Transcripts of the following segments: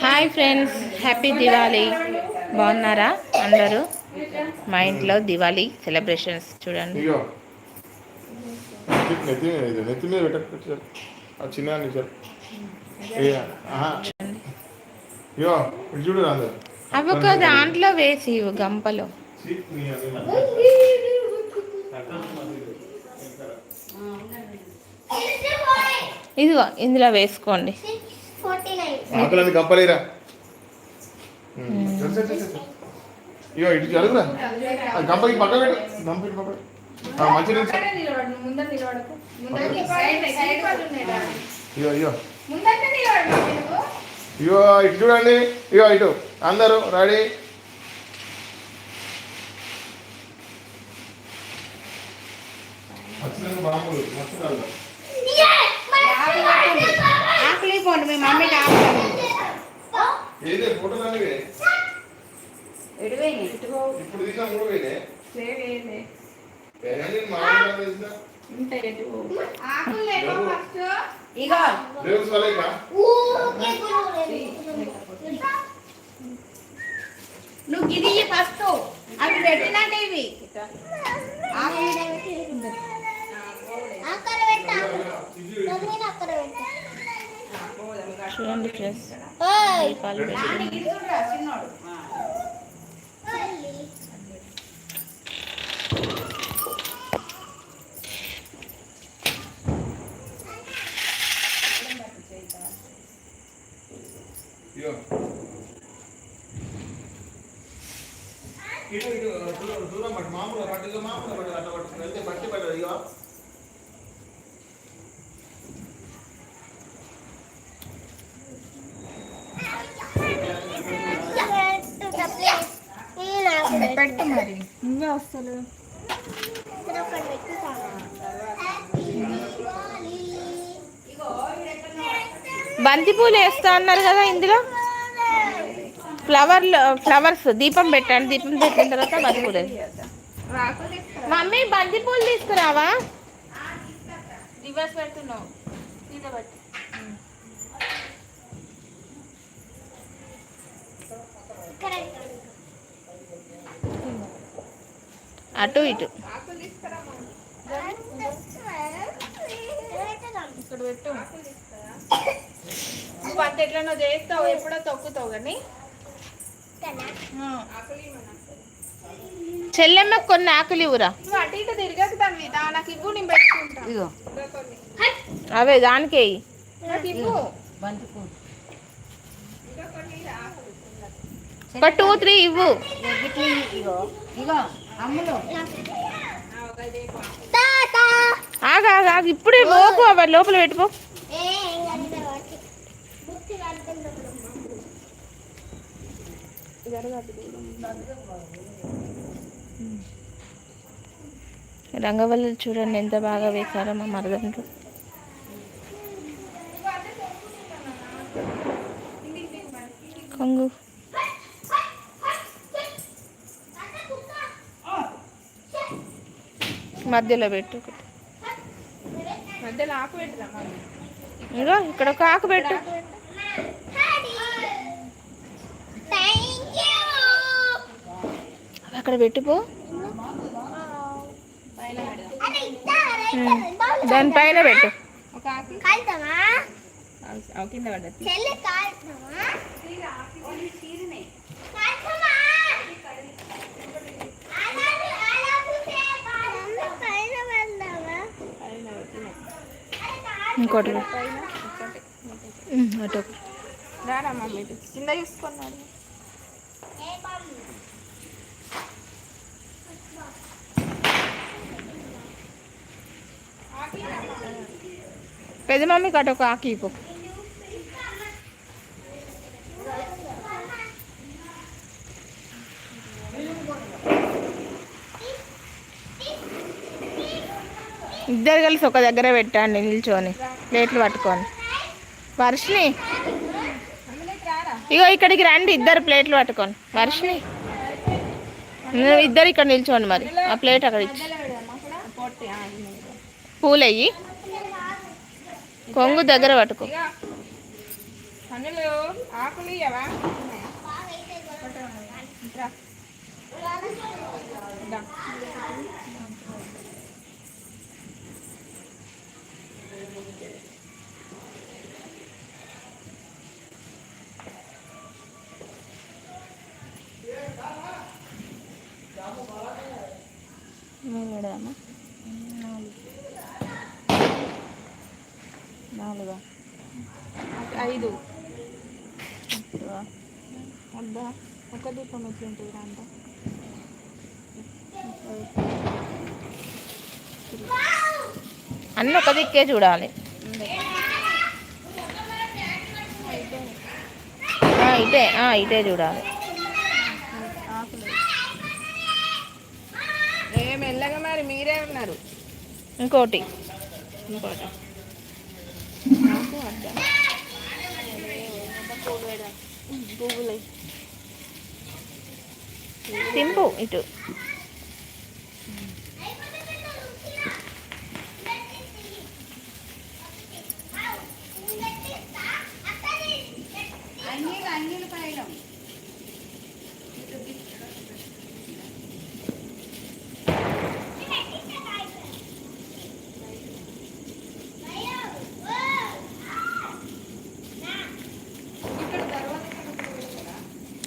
Hi friends happy Diwali. బాగున్నారా అందరూ? మా ఇంట్లో దివాళీ సెలబ్రేషన్స్ చూడండి. అవి ఒక దాంట్లో వేసి గంపలో. ఇదిగో ఇందులో వేసుకోండి. ఆకలి కంపలేరా ఇగో ఇటు జరుగురా ఆ గంపకి పక్క పెట్టు. గంపకి పక్క మంచి ఇగో ఇగో. ఇగో ఇటు చూడండి. ఇగో ఇటు. అందరూ రెడీ బాంబులు మస్తు కాదు ఆకలి పోండి మీ మమ్మీకి ఆకలి ఏదే ఫోటోలు అనేవి ఎడువేని ఇప్పుడు తీసిన మూడు మామూలుగా తీసిన ఉంటాయి? ఇగో. దేవుడు సలేక నువ్వు ఇది ఫస్ట్. అవి పెట్టినట్టే ఇవి. పెట్టి. చిన్నోడు. ఇగో. ఇటు ఇటు దూరం దూరం పట్టు. మామూలు పట్టు మామూలు పట్టు అట్లా పట్టు. వెళ్తే బట్టి పట్టు ఇగో పెట్టు మరి. నువ్వే వస్తలు. బంతి పూలు వేస్తా అన్నారు కదా ఇందులో? ఫ్లవర్ ఫ్లవర్స్ దీపం పెట్టండి దీపం పెట్టిన తర్వాత బంతి పూలు వేసి. మమ్మీ బంతి పూలు తీసుకురావా? రివర్స్ పెడుతున్నావు. అటు ఇటు. ఇక్కడ పెట్టు. నువ్వు అంత ఎట్లనో చేస్తావు ఎప్పుడో తొక్కుతావు కానీ. చెల్లెమ్మ కొన్ని ఆకులు ఇవ్వరా. అటు ఇటు తిరగకు దాన్ని నాకు ఇవ్వు నేను పెట్టుకుంటా. ఇగో. అవే దానికే ఇయ్యి. నాకు ఇవ్వు. ఒక టూ త్రీ ఇవ్వు. ఆగా ఆగు. ఇప్పుడే లోపు అవి లోపల పెట్టుకో రంగవల్లి చూడండి ఎంత బాగా వేశారో మా మరదండ్రు కొంగు. మధ్యలో పెట్టు. ఒకటి. మధ్యలో ఆకు పెట్టురా మమ్మీ ఇగో ఇక్కడ ఒక ఆకు పెట్టు. అక్కడ పెట్టుపో ఉమ్. దానిపైన పెట్టు. కింద పడ్డది. ఇంకోటి అటు. రారా మమ్మీ. కింద చూసుకున్నాడు పెద్ద మమ్మీకి అటు ఒక ఆకు ఇవ్వు ఇద్దరు కలిసి ఒక దగ్గర పెట్టండి నిల్చొని ప్లేట్లు పట్టుకొని. వర్షిని ఇగో ఇక్కడికి రండి ఇద్దరు ప్లేట్లు పట్టుకొని. వర్షిని ఇద్దరు ఇక్కడ నిల్చోండి మరి. ఆ ప్లేట్ అక్కడ ఇచ్చి. పూలయ్యి. కొంగు దగ్గర పట్టుకో. ఆకులు మేడమా నాలుగా? ఐదు. వద్దా ఒక దీపం ఎట్లుంటుంది దాంట్లో అన్నీ ఒక దిక్కే చూడాలి. ఇటే ఇటే చూడాలి ఆకులు ఏ మెల్లగా మరి మీరే ఉన్నారు. ఇంకోటి. ఇంకోటి. తింపు ఇటు.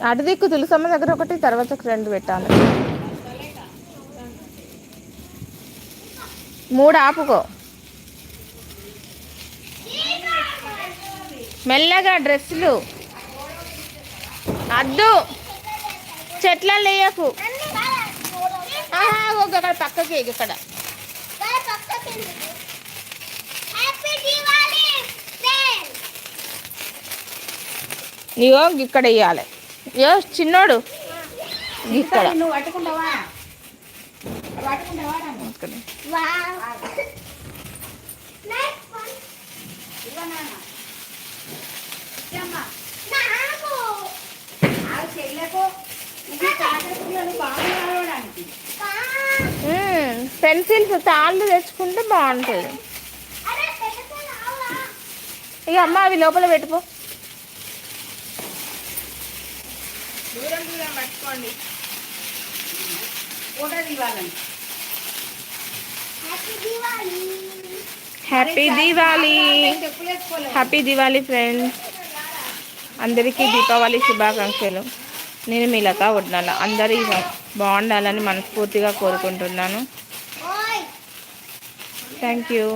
అటు దిక్కు తులసమ్మ దగ్గర ఒకటి తర్వాత ఒక రెండు పెట్టాలి. మూడు ఆపుకో. మెల్లగా డ్రెస్సులు. అద్దు. చెట్ల లేయకు అక్కడ పక్కకి ఇక్కడ. ఇగో ఇక్కడ వేయాలి. ఇగో చిన్నోడు. ఇక్కడ. పెన్సిల్స్ తాళ్ళు తెచ్చుకుంటే బాగుంటుంది. ఇక అమ్మ అవి లోపల పెట్టుకో. దూరం పట్టుకోండి. ఫోటో తీవాలని హ్యాపీ వేసుకోలేదు హ్యాపీ దివాలి ఫ్రెండ్స్ అందరికీ దీపావళి శుభాకాంక్షలు. నేను మీ లత వడ్నాల అందరి బాగుండాలని మనస్ఫూర్తిగా కోరుకుంటున్నాను. Thank you